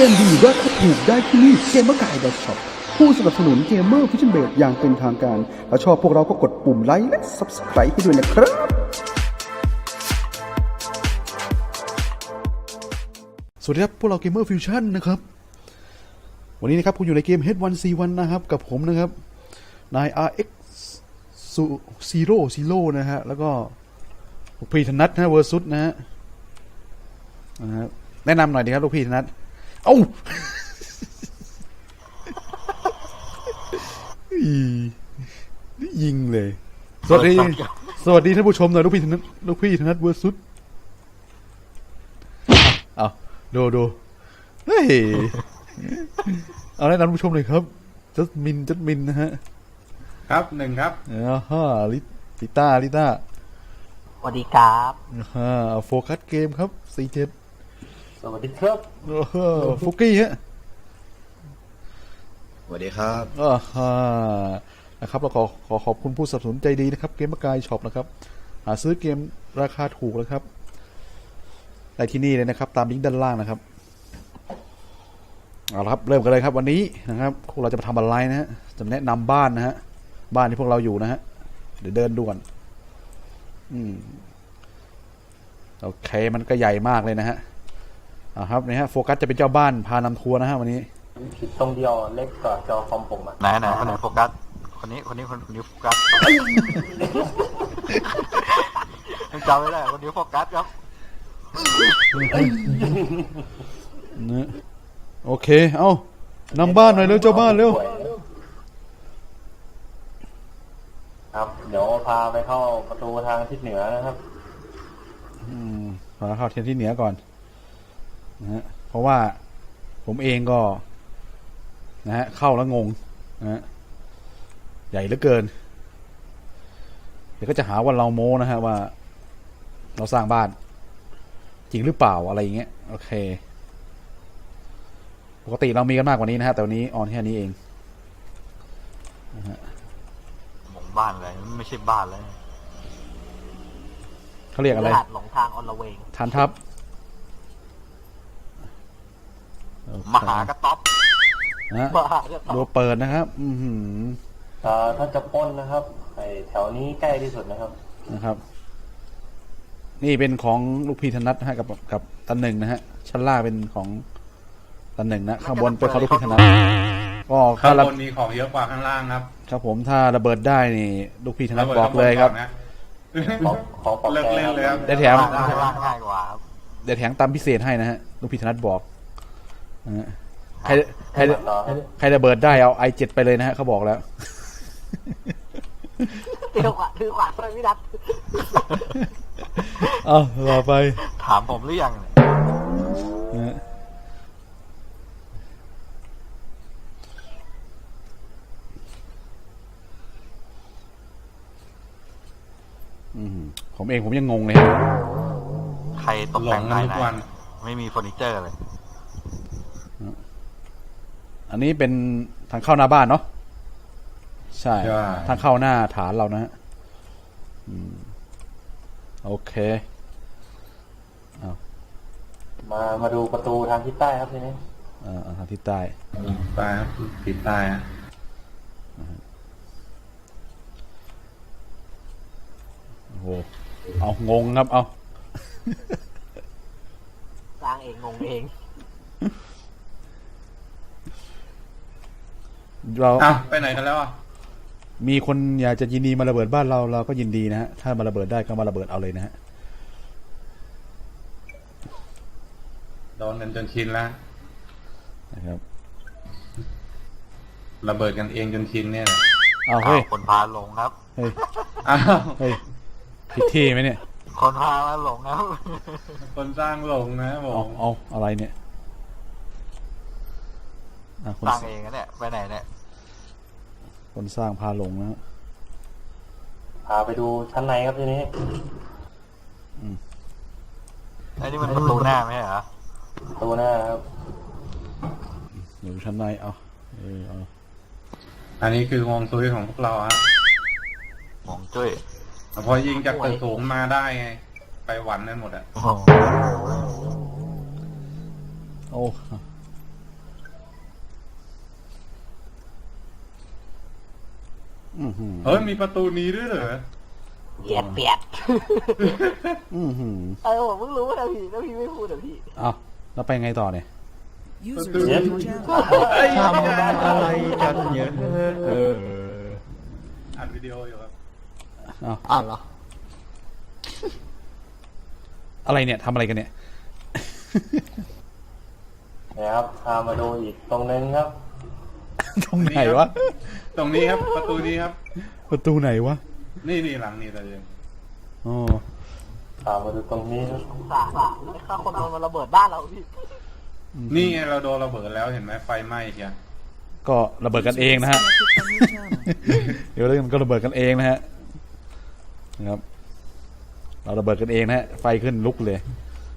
เกมดีราคาถูกได้ที่นี่เกมเมอร์กายดอทช็อปผู้สนับสนุนเกมเมอร์ฟิชเชนเบดอย่างเป็นทางการ ถ้าชอบพวกเราก็กดปุ่มไลค์และ Subscribe ให้ด้วยนะครับ สวัสดีครับ พวกเราเกมเมอร์ฟิวชั่นนะครับ วันนี้นะครับคุณอยู่ในเกม H1C1 นะครับ กับผมนะครับนาย RX Zero Zero นะฮะ แล้วก็ลูกพี่ธนัทนะเวอร์ซุสนะฮะแนะนำหน่อยดีครับลูกพี่ธนัท อ้าอียิงเลย สวัสดี สวัสดีท่านผู้ชมหน่อยลูกพี่ธนัทลูกพี่ธนัทเวอร์ซุสเอาดูดูเฮ้ย เอาแนะนำท่านผู้ชมเลยครับ จัสมิน จัสมินนะฮะ ครับหนึ่งครับอ่าฮะลิลิต้าลิต้าสวัสดีครับอ่าฮะโฟกัสเกมครับสี่เจ็ด สวัสดีครับฟุกกี้ฮะสวัสดีครับอ่าฮะนะครับเราขอขอขอบคุณผู้สนับสนุนใจดีนะครับ เกมกายช็อปนะครับ หาซื้อเกมราคาถูกนะครับได้ที่นี่เลยนะครับ ตามลิงก์ด้านล่างนะครับเอาละครับเริ่มกันเลยครับวันนี้นะครับพวกเราจะมาทำอะไรนะฮะจะมาแนะนำบ้านนะฮะบ้านที่พวกเราอยู่นะฮะเดี๋ยวเดินด่วนอืมโอเคมันก็ใหญ่มากเลยนะฮะ อ่าครับนี่ฮะโฟกัสจะเป็นเจ้าบ้านพานำทัวร์นะฮะวันนี้ผิดตรงเดียวเล็กกว่าจอคอมผมอะไหนไหนคนไหนโฟกัสคนนี้คนนี้คนคนนี้โฟกัสยังจำไม่ได้คนนี้โฟกัสครับนะโอเค เอานำบ้านหน่อยเร็วเจ้าบ้านเร็วครับเดี๋ยวพาไปเข้าประตูทางทิศเหนือนะครับ อืมขอเข้าเทียนที่เหนือก่อน นะฮะเพราะว่าผมเองก็นะฮะเข้าแล้วงงนะฮะใหญ่เหลือเกิน เดี๋ยวก็จะหาว่าเราโม้นะฮะว่า เราสร้างบ้าน จริงหรือเปล่าอะไรอย่างเงี้ยโอเคปกติเรามีกันมากกว่านี้นะฮะแต่วันนี้ออนแค่นี้เองหมองบ้านอะไรไม่ใช่บ้านแล้วเขาเรียกอะไรรหัสหลงทางออนละเวงฐานทัพ มหากระต๊อบนะฮะบ้าเรียกดูเปิดนะครับ อือหือเอ่อถ้าจะปล้นนะครับไอแถวนี้ใกล้ที่สุดนะครับ นะครับ นี่เป็นของลูกพี่ธนัทนะฮะกับกับตันหนึ่งนะฮะชั้นล่างเป็นของตันหนึ่งนะข้างบนเป็นของลูกพี่ธนัทก็ข้าถ้างระบนมีของเยอะกว่าข้างล่างครับครับผมถ้าระเบิดได้นี่ลูกพี่ธนัทระบิดบอกเลยครับข้างนนะของของปลอกเลิกแกเล่นเลยครับ ได้แถม ข้างล่างง่ายกว่าครับ เดี๋ยวแถมตามพิเศษให้นะฮะลูกพี่ธนัทบอกนะฮะ ใครใครต่อครับใครระเบิดได้เอาไอเจ็ดไปเลยนะฮะเขาบอกแล้วเดี๋ยวขวาถือขวาไปไม่ดัดเอาต่อไป ถามผมหรือยังเนี่ยนะฮะอืมผมเองผมยังงงเลยฮะใครตกหลแต่งงกัภานยทุในกวันไม่มีเฟอร์นิเจอร์เลย อันนี้เป็นทางเข้าหน้าบ้านเนาะใช่ ใช่ ทางเข้าหน้าฐานเรานะฮะอืมโอเค มามาดูประตูทางทิศใต้ครับทีนี้เอ่อทางทิศใต้ ตายครับปิดตายฮะโอ้โห เอางงครับ เอา สร้างเองงงเอง เราอ้าวไปไหนกันแล้วอะมีคนอยากจะยินดีมาระเบิดบ้านเราเราก็ยินดีนะฮะถ้ามาระเบิดได้ก็มาระเบิดเอาเลยนะฮะโดนกันจนชินแล้วนะครับ ระเบิดกันเองจนชินเนี่ยแหละเอาเฮ้ยอ้าวคนพาหลงครับ เฮ้ยอ้าวเฮ้ยผิดที่ไหมเนี่ยคนพามาหลงครับคนสร้างหลงนะผเอามเอาอะไรเนี่ยอะคนสร้างเองนะเนี่ยไปไหนเนี่ย คนสร้างพาหลงนะฮะพาไปดูชั้นในครับทีนี้ไอ้นี่มันประตูหน้าไม่ใช่เหรอประตูหน้าครับอยู่ชั้นในเอาเออเอาอันนี้คือฮวงซุยของพวกเราฮะหมองจุ้ยพอยิงจากตึกสูงมาได้ไง ไปหวันนั่นหมดอะโอ้โห โอ้อหือเฮ้ยมีประตูนี้ด้วยเหรอเปียดเปียดอือหือเออผมเพิ่งรู้นะพี่แล้วพี่ไม่พูดเหรอพี่เอาแล้วไปไงต่อเนี่ย User Dude. joined your channel. ทำอะไรกันเยอะเอออัดวิดีโออยู่ครับอ้าวเหรออะไรเนี่ยทำอะไรกันเนี่ย เนี่ยครับพามาดูอีกตรงนึงครับ ตรงไหนวะ ตรงนี้ครับ ประตูนี้ครับ ประตูไหนวะ นี่นี่หลังนี่เลยอ๋อพามาดูตรงนี้ครับสาสาไม่ฆ่าคนโดนมันระเบิดบ้านเราพี่นี่ไงเราโดนระเบิดแล้วเห็นไหมไฟไหม้เชียก็ระเบิดกันเองนะฮะ Disconnected from your channel. เดี๋ยวเรื่องมันก็ระเบิดกันเองนะฮะนะครับ เราระเบิดกันเองนะฮะ ไฟขึ้นลุกเลย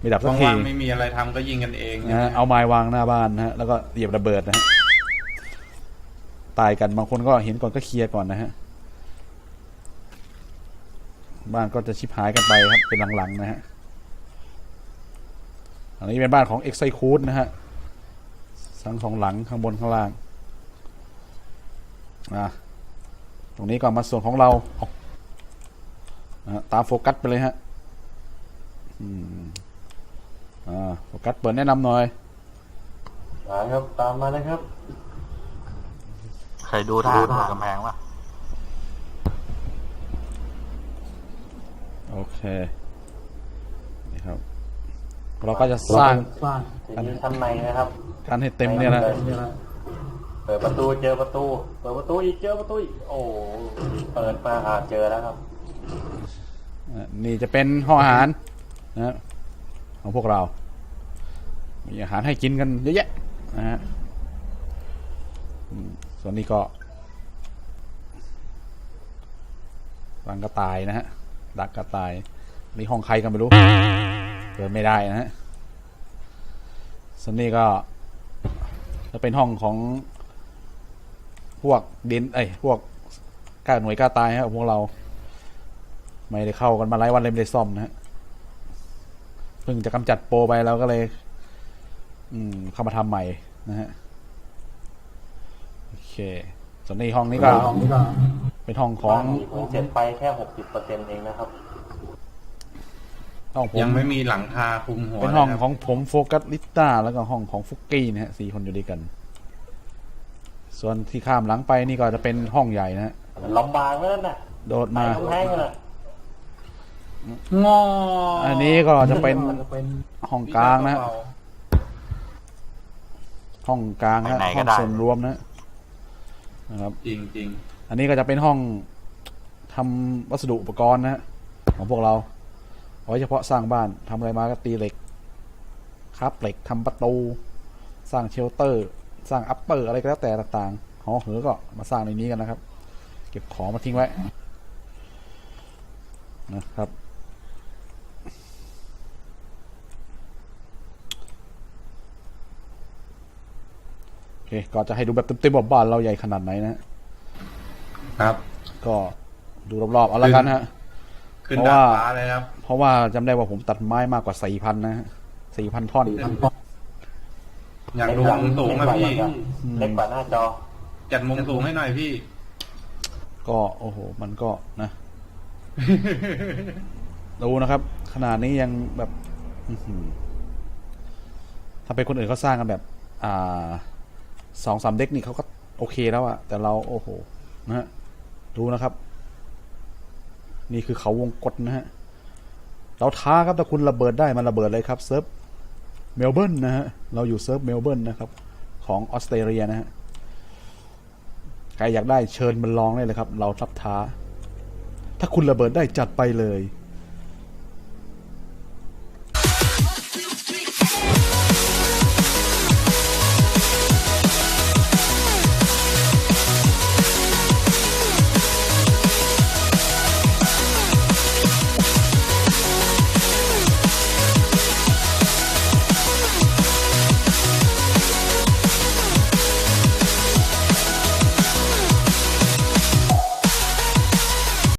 ไม่ดับสักทีว่างๆไม่มีอะไรทำก็ยิงกันเองนะฮะเอาไม้วางหน้าบ้านนะฮะ แล้วก็เหยียบระเบิดนะฮะ ตายกันบางคนก็เห็นก่อนก็เคลียร์ก่อนนะฮะบ้านก็จะชิบหายกันไปครับเป็นหลังๆนะฮะอันนี้เป็นบ้านของ e x i c u d นะฮะทั้งสองหลังข้างบนข้างล่างอะตรงนี้ก็มาส่วนของเราเตามโฟกัสไปเลยฮะอ่าโฟกัสเปิดแนะนำหน่อยมาครับตามมานะครับ ใครดูทหารหัวกำแพงวะโอเคนี่ครับ เราก็จะสร้างทีนี้ชั้นในนะครับกันให้เต็มเนี่ยนะเปิดประตูเจอประตู เปิดประตูอีกเจอประตูอีกโอ้เปิดมาอ่าเจอแล้วครับอะนี่จะเป็นห้องอาหารนะฮะของพวกเรา มีอาหารให้กินกันเยอะแยะนะฮะอืม ส่วนนี้ก็รังกระต่ายนะฮะ ดักกระต่ายนี่ห้องใครกันไม่รู้ เปิดไม่ได้นะฮะส่วนนี้ก็จะเป็นห้องของพวกเดนเอ้พวกกล้าหน่วยกล้าตายฮะพวกเรา ไม่ได้เข้ากันมาหลายวันเลยไม่ได้ซ่อมนะฮะเพิ่งจะกำจัดโปรไปแล้วก็เลย อืมเข้ามาทำใหม่นะฮะ เคส่วนในห้องนี้ก็เป็นห้องของบ้านนี้เพิ่งเสร็จไปแค่หกสิบเปอร์เซ็นต์เองนะครับห้องผมยังไม่มีหลังคาคลุมหัวเป็นห้องลยครับของผมโฟกัสลิต้าแล้วก็ห้องของฟุกกี้นะฮะสี่คนอยู่ด้วยกัน ส่วนที่ข้ามหลังไปนี่ก็จะเป็นห้องใหญ่นะฮะลำบากแล้วน่ะโดดมามากำแพงกันน่ะงออันนี้ก็จะเป็นห้องกลางนะฮะห้องกลางฮะไปไหนห้ก็องได้ส่วนรวมนะ นะครับ จริงจริงอันนี้ก็จะเป็นห้องทำวัสดุอุปกรณ์นะฮะของพวกเราเอาไว้เฉพาะสร้างบ้านทำอะไรมาก็ตีเหล็กครับเหล็กทำประตู สร้างเชลเตอร์ สร้างอัปเปอร์อะไรก็แล้วแต่ต่างๆหอเหอก็มาสร้างในนี้กันนะครับ เก็บของมาทิ้งไว้นะครับ โอเคก็จะให้ดูแบบเต็มๆว่าบ้านเราใหญ่ขนาดไหนนะฮะๆครับ ก็ดูรอบๆเอาละกันฮะขึ้นเพราะดาว่าดฟ้าเลยครับ เพราะว่าจำได้ว่าผมตัดไม้มากกว่าสี่พันนะฮะสี่พันท่อนอยากดูมุมสูงอะพี่เล็กกว่าหน้าจอจัดมุมสูงให้หน่อยพี่ ก็โอ้โห มันก็นะดูนะครับ ขนาดนี้ยังแบบอื้อหือถ้าเป็นคนอื่นเขาสร้างกันแบบ อ่า สองสามเด็กนี่เขาก็โอเคแล้วอะแต่เราโอ้โหนะฮะดูนะครับ นี่คือเขาวงกฏนะฮะเราท้าครับถ้าคุณระเบิดได้มันระเบิดเลยครับเซิร์ฟเมลเบิร์นนะฮะเราอยู่เซิร์ฟเมลเบิร์นนะครับ ของออสเตรเลียนะฮะใครอยากได้เชิญมันลองได้เลยครับ เราทับท้า ถ้าคุณระเบิดได้จัดไปเลย